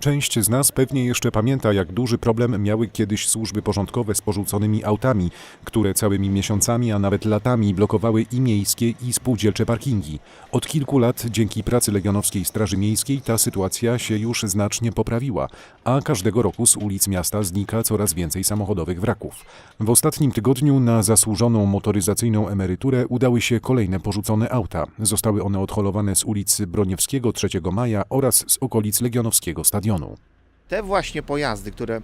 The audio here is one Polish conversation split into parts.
Część z nas pewnie jeszcze pamięta, jak duży problem miały kiedyś służby porządkowe z porzuconymi autami, które całymi miesiącami, a nawet latami blokowały i miejskie, i spółdzielcze parkingi. Od kilku lat, dzięki pracy Legionowskiej Straży Miejskiej, ta sytuacja się już znacznie poprawiła, a każdego roku z ulic miasta znika coraz więcej samochodowych wraków. W ostatnim tygodniu na zasłużoną motoryzacyjną emeryturę udały się kolejne porzucone auta. Zostały one odholowane z ulicy Broniewskiego 3 Maja oraz z okolic Legionowskiego Stadionu. Te właśnie pojazdy, które y,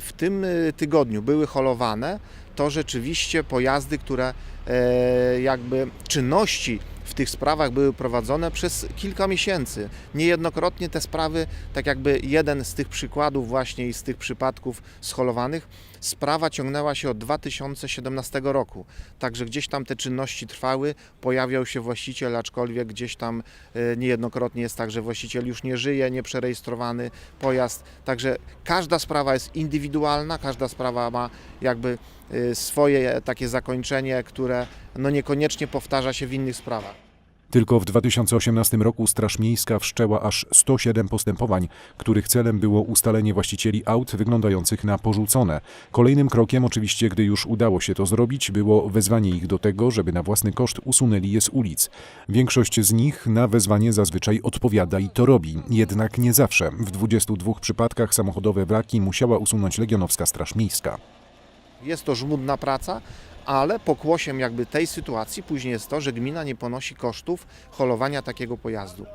w tym y, tygodniu były holowane, to rzeczywiście pojazdy, które e, jakby czynności w tych sprawach były prowadzone przez kilka miesięcy. Niejednokrotnie te sprawy, tak jakby jeden z tych przykładów właśnie i z tych przypadków scholowanych, sprawa ciągnęła się od 2017 roku. Także gdzieś tam te czynności trwały, pojawiał się właściciel, aczkolwiek gdzieś tam e, niejednokrotnie jest tak, że właściciel już nie żyje, nieprzerejestrowany pojazd. Także każda sprawa jest indywidualna, każda sprawa ma jakby e, swoje takie zakończenie, które no niekoniecznie powtarza się w innych sprawach. Tylko w 2018 roku Straż Miejska wszczęła aż 107 postępowań, których celem było ustalenie właścicieli aut wyglądających na porzucone. Kolejnym krokiem, oczywiście, gdy już udało się to zrobić, było wezwanie ich do tego, żeby na własny koszt usunęli je z ulic. Większość z nich na wezwanie zazwyczaj odpowiada i to robi, jednak nie zawsze. W 22 przypadkach samochodowe wraki musiała usunąć Legionowska Straż Miejska. Jest to żmudna praca, ale pokłosiem jakby tej sytuacji później jest to, że gmina nie ponosi kosztów holowania takiego pojazdu.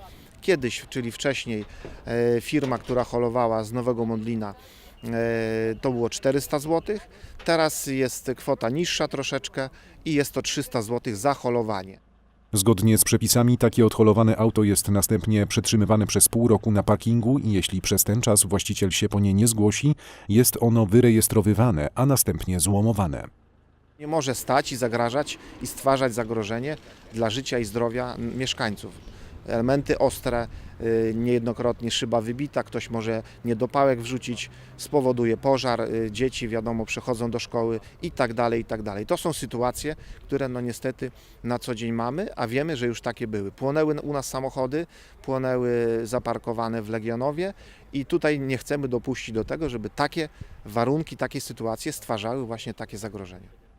Kiedyś, czyli wcześniej, e, firma, która holowała z Nowego Modlina, e, to było 400 zł. Teraz jest kwota niższa troszeczkę i jest to 300 zł za holowanie. Zgodnie z przepisami takie odholowane auto jest następnie przetrzymywane przez pół roku na parkingu i jeśli przez ten czas właściciel się po nie nie zgłosi, jest ono wyrejestrowywane, a następnie złomowane. Nie może stać i zagrażać i stwarzać zagrożenie dla życia i zdrowia mieszkańców. Elementy ostre, y, niejednokrotnie szyba wybita, ktoś może niedopałek wrzucić, spowoduje pożar, y, dzieci wiadomo przechodzą do szkoły i tak dalej, i tak dalej. To są sytuacje, które no niestety na co dzień mamy, a wiemy, że już takie były. Płonęły u nas samochody, płonęły zaparkowane w Legionowie i tutaj nie chcemy dopuścić do tego, żeby takie warunki, takie sytuacje stwarzały właśnie takie zagrożenia.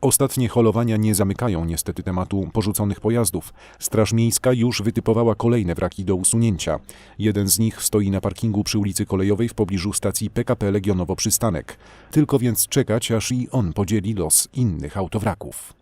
Ostatnie holowania nie zamykają niestety tematu porzuconych pojazdów. Straż Miejska już wytypowała kolejne wraki do usunięcia. Jeden z nich stoi na parkingu przy ulicy Kolejowej w pobliżu stacji PKP Legionowo Przystanek. Tylko więc czekać, aż i on podzieli los innych autowraków.